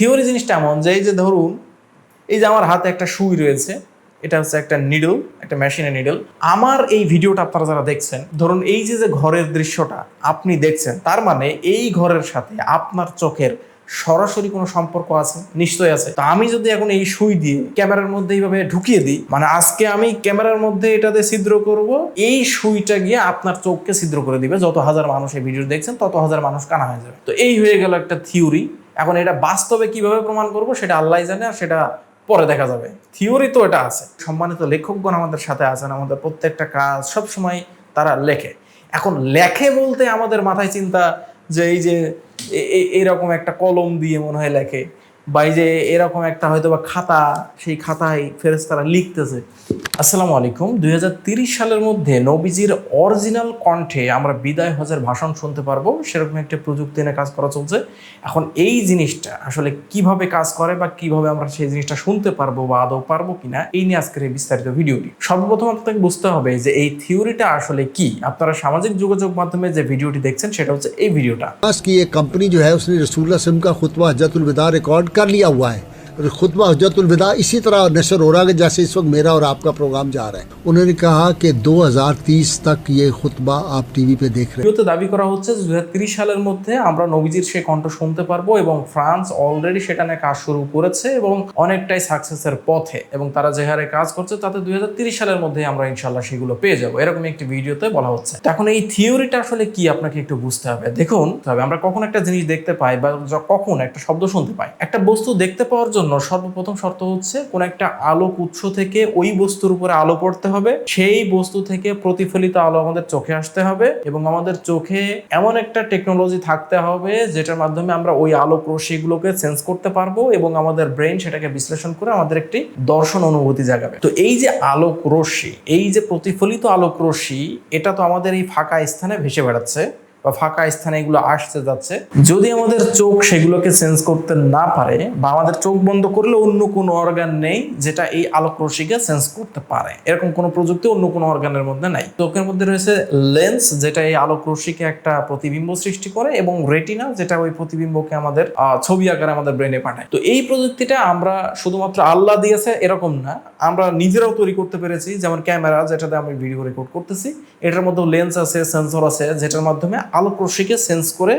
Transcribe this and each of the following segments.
Theory জিনিসটা এমন যে এই যে ধরুন, এই যে আমার হাতে একটা সুই রয়েছে, এটা হচ্ছে একটা নিডল একটা মেশিনের নিডল আমার এই ভিডিওটা আপনারা যারা দেখছেন, ধরুন এই যে যে ঘরের দৃশ্যটা আপনি দেখছেন, তার মানে এই ঘরের সাথে আপনার চোখের সরাসরি কোনো সম্পর্ক আছে? নিশ্চয়ই আছে। তো আমি যদি এখন এই সুই দিয়ে ক্যামেরার মধ্যে এইভাবে ঢুকিয়ে দিই মানে আজকে আমি ক্যামেরার মধ্যে এটাতে ছিদ্র করব, এই সুইটা গিয়ে আপনার চোখকে ছিদ্র করে দিবে। যত হাজার মানুষ এই ভিডিও দেখছেন, তত হাজার মানুষ কানা হয়ে যাবে। তো এই হয়ে গেল একটা থিওরি। এখন এটা বাস্তবে কীভাবে প্রমাণ করব সেটা আল্লাহ জানে আর সেটা পরে দেখা যাবে। থিওরি তো এটা আছে। সম্মানিত লেখকগণ আমাদের সাথে আছেন, আমাদের প্রত্যেকটা কাজ সব সময় তারা লেখে। এখন লেখে বলতে আমাদের মাথায় চিন্তা যে এই যে এরকম একটা কলম দিয়ে মনে হয় লেখে। বা এই যে এরকম একটা হয়তো বা খাতা, সেই খাতায় ফেরেস্তারা লিখতেছে। আসসালামু আলাইকুম। দুই সালের মধ্যে নবীজির অরিজিনাল কণ্ঠে আমরা বিদায় হজের ভাষণ শুনতে পারব। সেরকম একটা প্রযুক্তি নিয়ে কাজ করা চলছে। এখন এই জিনিসটা আসলে কীভাবে কাজ করে বা কীভাবে আমরা সেই জিনিসটা শুনতে পারব বা আদৌ পারব কিনা, এই নিয়ে আজকের এই বিস্তারিত ভিডিওটি। সর্বপ্রথম আপনাকে বুঝতে হবে যে এই থিওরিটা আসলে কি। আপনারা সামাজিক যোগাযোগ মাধ্যমে যে ভিডিওটি দেখছেন, সেটা হচ্ছে এই ভিডিওটা। কোম্পানি রসুল্লাহ খুতবা হজাতুল বিদা রেকর্ড कर लिया हुआ है। और खुतबा हजरतुलविदा इसी तरह नशर हो रहा है कि जैसे इस वक्त मेरा और आपका प्रोग्राम जा रहा है उन्होंने कहा कि 2030 तक ये खुतबा आप टीवी पे देख रहे हैं ভিডিওতে দাবি করা হচ্ছে যে দুই সালের মধ্যে আমরা নবীজির সেই কণ্ঠ শুনতে পারবো এবং ফ্রান্স অলরেডি সেটা নিয়ে কাজ শুরু করেছে এবং অনেকটাই সাকসেসের পথে এবং তারা যে হারে কাজ করছে তাতে দুই সালের মধ্যে আমরা ইনশাল্লাহ সেগুলো পেয়ে যাবো এরকম একটি ভিডিওতে বলা হচ্ছে তো এখন এই থিওরিটা আসলে কি আপনাকে একটু বুঝতে হবে দেখুন তবে আমরা কখন একটা জিনিস দেখতে পাই বা য- কখন একটা শব্দ শুনতে পাই একটা বস্তু দেখতে পাওয়ার জন্য সর্বপ্রথম শর্ত হচ্ছে কোন একটা আলোক উৎস থেকে ওই বস্তুর উপরে আলো পড়তে হবে। সেই বস্তু থেকে প্রতিফলিত আলো আমাদের চোখে আসতে হবে এবং আমাদের চোখে এমন একটা টেকনোলজি থাকতে হবে যেটার মাধ্যমে আমরা ওই আলোক রশ্মিগুলোকে সেন্স করতে পারব এবং আমাদের ব্রেন সেটাকে বিশ্লেষণ করে আমাদের একটি দর্শন অনুভূতি জাগাবে। তো এই যে আলোক রশ্মি, এই যে প্রতিফলিত আলোক রশ্মি, এটা তো আমাদের এই ফাঁকা স্থানে ভেসে বেড়াচ্ছে। বা ফাঁকা স্থানে এগুলো আসতে যাচ্ছে। যদি আমাদের চোখ সেগুলোকে সেন্স করতে না পারে বা আমাদের চোখ বন্ধ করলে অন্য কোনো অর্গান নেই যেটা এই আলোক রশ্মিকে সেন্স করতে পারে। এরকম কোনো প্রযুক্তি অন্য কোনো অর্গানের মধ্যে নাই। চোখের মধ্যে রয়েছে লেন্স যেটা এই আলোক রশ্মিকে একটা প্রতিবিম্ব সৃষ্টি করে এবং রেটিনা যেটা ওই প্রতিবিম্বকে আমাদের ছবি আকারে আমাদের ব্রেনে পাঠায়। তো এই প্রযুক্তিটা আমরা শুধুমাত্র আল্লাহ দিয়েছে এরকম না, আমরা নিজেরাও তৈরি করতে পেরেছি। যেমন ক্যামেরা, যেটাতে আমি ভিডিও রেকর্ড করতেছি। এটার মধ্যে লেন্স আছে সেন্সর আছে, যেটার মাধ্যমে আলোক রশ্মিকে সেন্স করে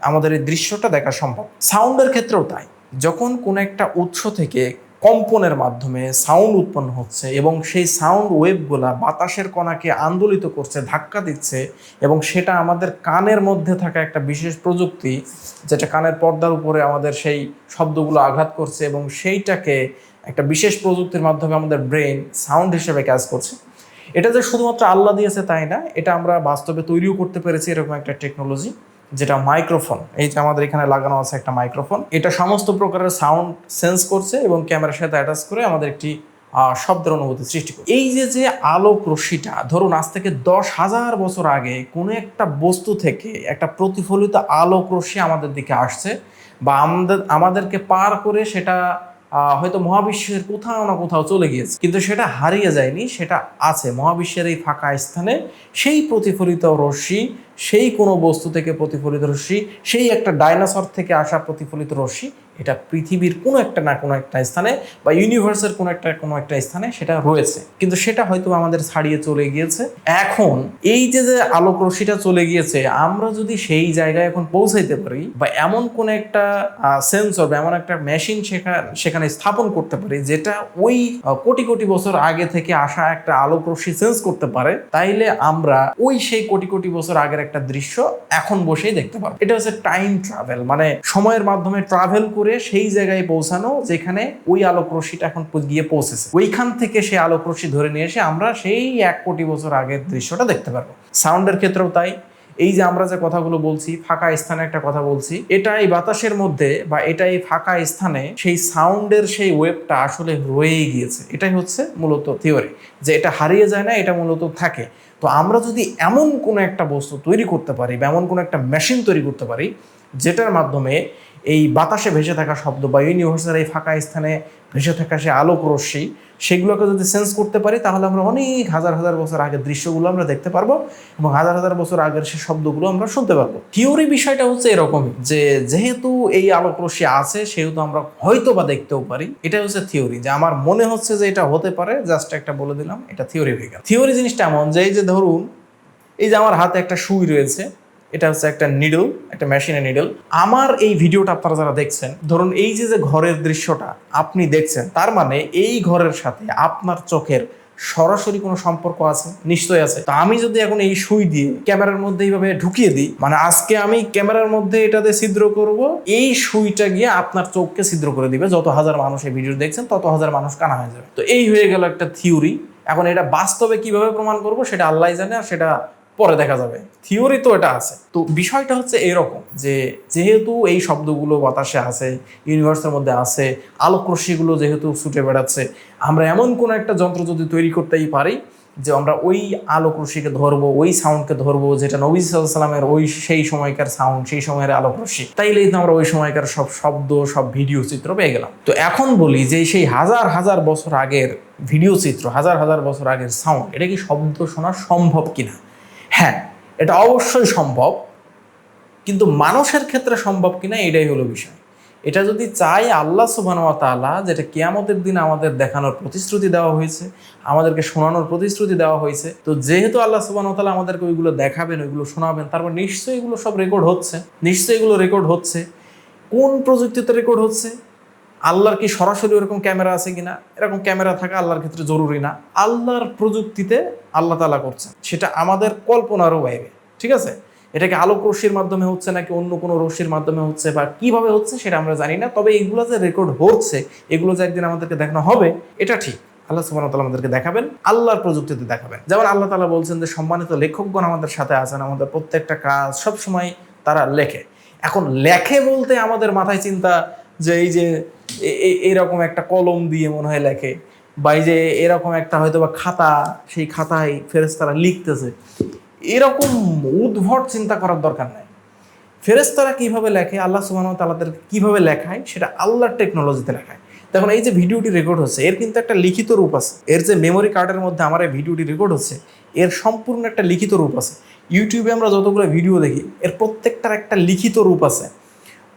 আমাদের এই দৃশ্যটা দেখা সম্ভব। সাউন্ডের ক্ষেত্রেও তাই। যখন কোনো একটা উৎস থেকে কম্পনের মাধ্যমে সাউন্ড উৎপন্ন হচ্ছে এবং সেই সাউন্ড ওয়েভগুলা বাতাসের কণাকে আন্দোলিত করছে, ধাক্কা দিচ্ছে এবং সেটা আমাদের কানের মধ্যে থাকা একটা বিশেষ প্রযুক্তি যেটা কানের পর্দার উপরে আমাদের সেই শব্দগুলো আঘাত করছে এবং সেইটাকে একটা বিশেষ প্রযুক্তির মাধ্যমে আমাদের ব্রেন সাউন্ড হিসেবে কাজ করছে। এটা যে শুধুমাত্র আল্লাহ দিয়েছে তাই না, এটা আমরা বাস্তবে তৈরিও করতে পেরেছি এরকম একটা টেকনোলজি যেটা মাইক্রোফোন এই যে আমাদের এখানে লাগানো আছে একটা মাইক্রোফোন এটা সমস্ত প্রকারের সাউন্ড সেন্স করছে এবং ক্যামেরার সাথে অ্যাটাচ করে আমাদের একটি শব্দের অনুভূতি সৃষ্টি করে এই যে যে আলোক রশ্মিটা, ধরুন আজ থেকে দশ হাজার বছর আগে কোনো একটা বস্তু থেকে একটা প্রতিফলিত আলোক রশ্মি আমাদের দিকে আসছে বা আমাদের আমাদেরকে পার করে সেটা হয়তো মহাবিশ্বের কোথাও না কোথাও চলে গিয়েছে। কিন্তু সেটা হারিয়ে যায়নি, সেটা আছে। মহাবিশ্বের এই ফাঁকা স্থানে সেই প্রতিফলিত রশ্মি, সেই কোনো বস্তু থেকে প্রতিফলিত রশ্মি, সেই একটা ডাইনোসর থেকে আসা প্রতিফলিত রশ্মি এটা পৃথিবীর কোনো একটা না কোনো একটা স্থানে বা ইউনিভার্সের কোনো একটা কোনো একটা স্থানে সেটা রয়েছে। কিন্তু সেটা হয়তো আমাদের ছাড়িয়ে চলে গিয়েছে। এখন এই যে যে আলোক রশ্মিটা চলে গিয়েছে, আমরা যদি সেই জায়গায় এখন পৌঁছাইতে পারি বা এমন কোন একটা সেন্সর বা এমন একটা মেশিন সেখানে স্থাপন করতে পারি যেটা ওই কোটি কোটি বছর আগে থেকে আসা একটা আলোক রশ্মি সেন্স করতে পারে, তাইলে আমরা ওই সেই কোটি কোটি বছর আগের একটা দৃশ্য এখন বসেই দেখতে পারব। এটা হচ্ছে টাইম ট্রাভেল মানে সময়ের মাধ্যমে ট্রাভেল করে সেই জায়গায় পৌঁছানো যেখানে ওই আলোক রশ্মিটা এখন গিয়ে পৌঁছেছে। ওইখান থেকে সেই আলোক রশ্মি ধরে নিয়ে এসে আমরা সেই এক কোটি বছর আগের দৃশ্যটা দেখতে পারব। সাউন্ডের ক্ষেত্রেও তাই। এই যে আমরা যে কথাগুলো বলছি, ফাঁকা স্থানে একটা কথা বলছি এটা এই বাতাসের মধ্যে বা এটা এই ফাঁকা স্থানে সেই সাউন্ডের সেই ওয়েবটা আসলে রয়েই গিয়েছে। এটাই হচ্ছে মূলত থিওরি যে এটা হারিয়ে যায় না, এটা মূলত থাকে। তো আমরা যদি এমন কোনো একটা বস্তু তৈরি করতে পারি বা এমন কোনো একটা মেশিন তৈরি করতে পারি, যেটার মাধ্যমে এই বাতাসে ভেসে থাকা শব্দ বা ইউনিভার্সের এই ফাঁকা স্থানে ভেসে থাকা সে আলোক রশ্মি, সেগুলোকে যদি সেন্স করতে পারি, তাহলে আমরা অনেক হাজার হাজার বছর আগের দৃশ্যগুলো আমরা দেখতে পারব এবং হাজার হাজার বছর আগের সে শব্দগুলো আমরা শুনতে পারব। থিওরি বিষয়টা হচ্ছে এরকমই যে, যেহেতু এই আলোক রশ্মি আছে, সেহেতু আমরা হয়তো বা দেখতেও পারি। এটা হচ্ছে থিওরি যে, আমার মনে হচ্ছে যে এটা হতে পারে, জাস্ট একটা বলে দিলাম, এটা থিওরি বিজ্ঞান থিওরি জিনিসটা এমন যে, এই যে ধরুন, এই যে আমার হাতে একটা সুই রয়েছে এটা হচ্ছে একটা নিডল একটা মেশিনের নিডল আমার এই ভিডিওটা আপনারা যারা দেখছেন, ধরুন এই যে যে ঘরের দৃশ্যটা আপনি দেখছেন, তার মানে এই ঘরের সাথে আপনার চোখের সরাসরি কোনো সম্পর্ক আছে? নিশ্চয়ই আছে। তো আমি যদি এখন এই সুই দিয়ে ক্যামেরার মধ্যে এইভাবে ঢুকিয়ে দিই মানে আজকে আমি ক্যামেরার মধ্যে এটাতে ছিদ্র করব, এই সুইটা গিয়ে আপনার চোখকে ছিদ্র করে দিবে। যত হাজার মানুষ এই ভিডিও দেখছেন, তত হাজার মানুষ কানা হয়ে যাবে। তো এই হয়ে গেল একটা থিওরি এখন এটা বাস্তবে কীভাবে প্রমাণ করব, সেটা আল্লাহ জানে, আর সেটা পরে দেখা যাবে। থিওরি তো এটা আছে। তো বিষয়টা হচ্ছে এরকম যে যেহেতু এই শব্দগুলো বাতাসে আছে ইউনিভার্সের মধ্যে আছে আলোক রশ্মিগুলো যেহেতু ছুটে বেড়াচ্ছে আমরা এমন কোনো একটা যন্ত্র যদি তৈরি করতেই পারি যে আমরা ওই আলোক রশ্মিকে ধরবো ওই সাউন্ডকে ধরবো যেটা নবী সাল্লামের ওই সেই সময়কার সাউন্ড সেই সময়ের আলোক রশ্মি তাইলেই তো আমরা ওই সময়কার সব শব্দ সব ভিডিও চিত্র পেয়ে গেলাম। তো এখন বলি যে সেই হাজার হাজার বছর আগের ভিডিও চিত্র হাজার হাজার বছর আগের সাউন্ড এটা কি শব্দ শোনা সম্ভব কিনা? হ্যাঁ এটা অবশ্যই সম্ভব, কিন্তু মানুষের ক্ষেত্রে সম্ভব কিনা এটাই হলো বিষয়। এটা যদি চাই আল্লাহ সুবাহ তাআলা যেটা কেয়ামতের দিন আমাদের দেখানোর প্রতিশ্রুতি দেওয়া হয়েছে, আমাদেরকে শোনানোর প্রতিশ্রুতি দেওয়া হয়েছে, তো যেহেতু আল্লাহ সুবাহ তাআলা আমাদেরকে ওইগুলো দেখাবেন, ওইগুলো শোনাবেন, তারপর নিশ্চয়ই এগুলো সব রেকর্ড হচ্ছে, নিশ্চয়ই এগুলো রেকর্ড হচ্ছে। কোন প্রযুক্তিতে রেকর্ড হচ্ছে? আল্লাহর কি সরাসরি ওরকম ক্যামেরা আছে কিনা? এরকম ক্যামেরা থাকা আল্লাহর ক্ষেত্রে জরুরি না। আল্লাহর প্রযুক্তিতে আল্লাহ তালা করছেন। সেটা আমাদের কল্পনারও বাইরে, ঠিক আছে? এটাকে আলোক রশ্মির মাধ্যমে হচ্ছে নাকি অন্য কোনো রশ্মির মাধ্যমে হচ্ছে বা কীভাবে হচ্ছে সেটা আমরা জানি না। তবে এগুলো যে রেকর্ড হচ্ছে, এগুলো যে একদিন আমাদেরকে দেখানো হবে, এটা ঠিক। আল্লাহ সুবহানাহু ওয়া তাআলা আমাদেরকে দেখাবেন, আল্লাহর প্রযুক্তিতে দেখাবেন। যেমন আল্লাহ তালা বলছেন যে, সম্মানিত লেখকগণ আমাদের সাথে আছেন, আমাদের প্রত্যেকটা কাজ সব সময় তারা লেখে। এখন লেখে বলতে আমাদের মাথায় চিন্তা যে, এই যে এরকম একটা কলম দিয়ে মনে হয় লেখে। বা যে এরকম একটা হয়তো বা খাতা, সেই খাতায় ফেরেশতারা লিখতেছে। এরকম উদ্ভট চিন্তা করার দরকার নাই। ফেরেশতারা কীভাবে লেখে? আল্লাহ সুবহানাহু ওয়া কীভাবে লেখায়? সেটা আল্লাহর টেকনোলজিতে লেখায়। দেখুন, এই যে ভিডিওটি রেকর্ড হচ্ছে, এর কিন্তু একটা লিখিত রূপ আছে। এর যে মেমোরি কার্ডের মধ্যে আমার এই ভিডিওটি রেকর্ড হচ্ছে, এর সম্পূর্ণ একটা লিখিত রূপ আছে। ইউটিউবে আমরা যতগুলো ভিডিও দেখি, এর প্রত্যেকটার একটা লিখিত রূপ আছে।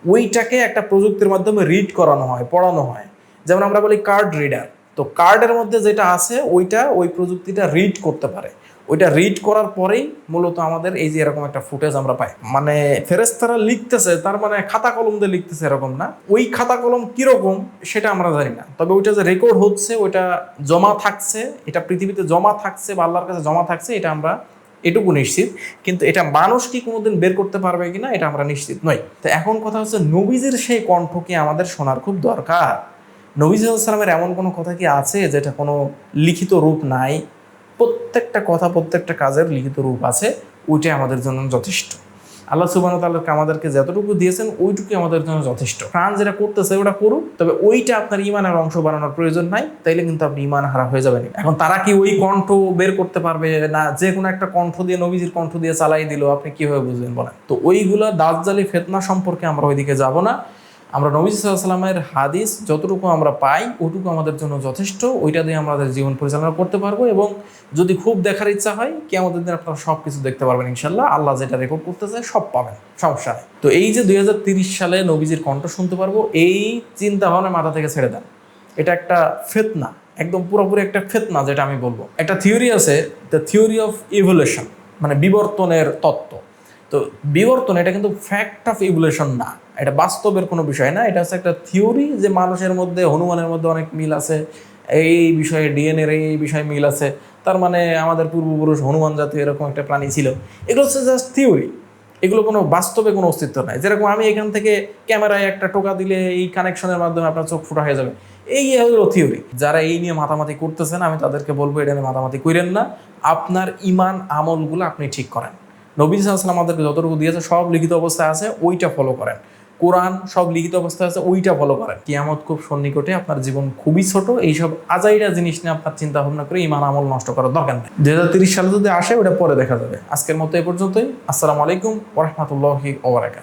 ওইটাকে একটা প্রযুক্তির মাধ্যমে রিড করানো হয়, পড়ানো হয়। যেমন আমরা বলি কার্ড রিডার তো কার্ডের মধ্যে যেটা আছে, ওইটা ওই প্রযুক্তিটা রিড করতে পারে। ওইটা রিড করার পরেই মূলত আমাদের এই যে এরকম একটা ফুটেজ আমরা পাই। মানে ফেরেস্তারা লিখতেছে, তার মানে খাতা কলম দিয়ে লিখতেছে এরকম না। ওই খাতা কলম কীরকম সেটা আমরা জানি না। তবে ওইটা যে রেকর্ড হচ্ছে, ওইটা জমা থাকছে, এটা পৃথিবীতে জমা থাকছে বা আল্লাহর কাছে জমা থাকছে, এটা আমরা এটুকু নিশ্চিত। কিন্তু এটা মানুষ কি কোনোদিন বের করতে পারবে কিনা, এটা আমরা নিশ্চিত নই। তো এখন কথা হচ্ছে, নবীজের সেই কণ্ঠকে আমাদের শোনার খুব দরকার? নবীজামের এমন কোনো কথা কি আছে যেটা কোনো লিখিত রূপ নাই? প্রত্যেকটা কথা প্রত্যেকটা কাজের লিখিত রূপ আছে, ওইটাই আমাদের জন্য যথেষ্ট। আল্লাহ সুবাহ তাল্লাহকে আমাদেরকে যতটুকু দিয়েছেন, ওইটুকুই আমাদের জন্য যথেষ্ট। প্রাণ যেটা করতেছে, ওটা করুক, তবে ওইটা আপনার ইমানের অংশ বানানোর প্রয়োজন নাই, তাইলে কিন্তু আপনি ইমান হারা হয়ে যাবেন। এখন তারা কি ওই কণ্ঠ বের করতে পারবে না, যে কোনো একটা কণ্ঠ দিয়ে, নবীজির কণ্ঠ দিয়ে চালাই দিল, আপনি কীভাবে বুঝবেন বলেন? তো ওইগুলা দাজ্জালি ফেতনা সম্পর্কে আমরা ওইদিকে যাব না। আমরা নবী সাল্লামের হাদিস যতটুকু আমরা পাই, ওটুকু আমাদের জন্য যথেষ্ট। ওইটা দিয়ে আমাদের জীবন পরিচালনা করতে পারব এবং যদি খুব দেখার ইচ্ছা হয় কি আমাদের দিন আপনারা সব কিছু দেখতে পারবেন ইনশাল্লাহ আল্লাহ যেটা রেকর্ড করতে চায় সব পাবেন, সমস্যা নেই। তো এই যে দুই সালে নবীজির কণ্ঠ শুনতে পারব, এই চিন্তা ভাবনা মাথা থেকে ছেড়ে দেন। এটা একটা ফেতনা, একদম পুরোপুরি একটা ফেতনা যেটা আমি বলব। একটা থিওরি আছে দ্য থিওরি অফ ইভলিউশন মানে বিবর্তনের তত্ত্ব। তো বিবর্তন, এটা কিন্তু ফ্যাক্ট অফ ইভলিউশন না। এটা বাস্তবের কোনো বিষয় না। এটা হচ্ছে একটা থিওরি যে মানুষের মধ্যে, হনুমানের মধ্যে অনেক মিল আছে। এই বিষয়ে ডিএনএর এই বিষয়ে মিল আছে। তার মানে আমাদের পূর্বপুরুষ হনুমান জাতীয় এরকম একটা প্রাণী ছিল। এগুলো হচ্ছে জাস্ট থিওরি এগুলো কোনো বাস্তবে কোনো অস্তিত্ব নাই। যেরকম আমি এখান থেকে ক্যামেরায় একটা টোকা দিলে এই কানেকশনের মাধ্যমে আপনার চোখ ফুটা হয়ে যাবে। এই হলো থিওরি যারা এই নিয়ে মাতামাতি করতেছেন, আমি তাদেরকে বলব, এটা নিয়ে মাতামাতি করেন না। আপনার ইমান আমলগুলো আপনি ঠিক করেন। নবী সাহসাল আমাদেরকে যতটুকু দিয়েছে সব লিখিত অবস্থায় আছে, ওইটা ফলো করেন। কোরআন সব লিখিত অবস্থায় আছে, ওইটা ফলো করেন। কিয়ামত খুব সন্নিকটে আপনার জীবন খুবই ছোট, এইসব আজাইরা জিনিস নিয়ে আপনার চিন্তা ভাবনা করে ইমান আমল নষ্ট করার দরকার নেই। দু হাজার তিরিশ সালে যদি আসে, ওটা পরে দেখা যাবে। আজকের মতো এ পর্যন্তই। আসসালামু আলাইকুম ওরহমতুল্লাহি ওবরাকাত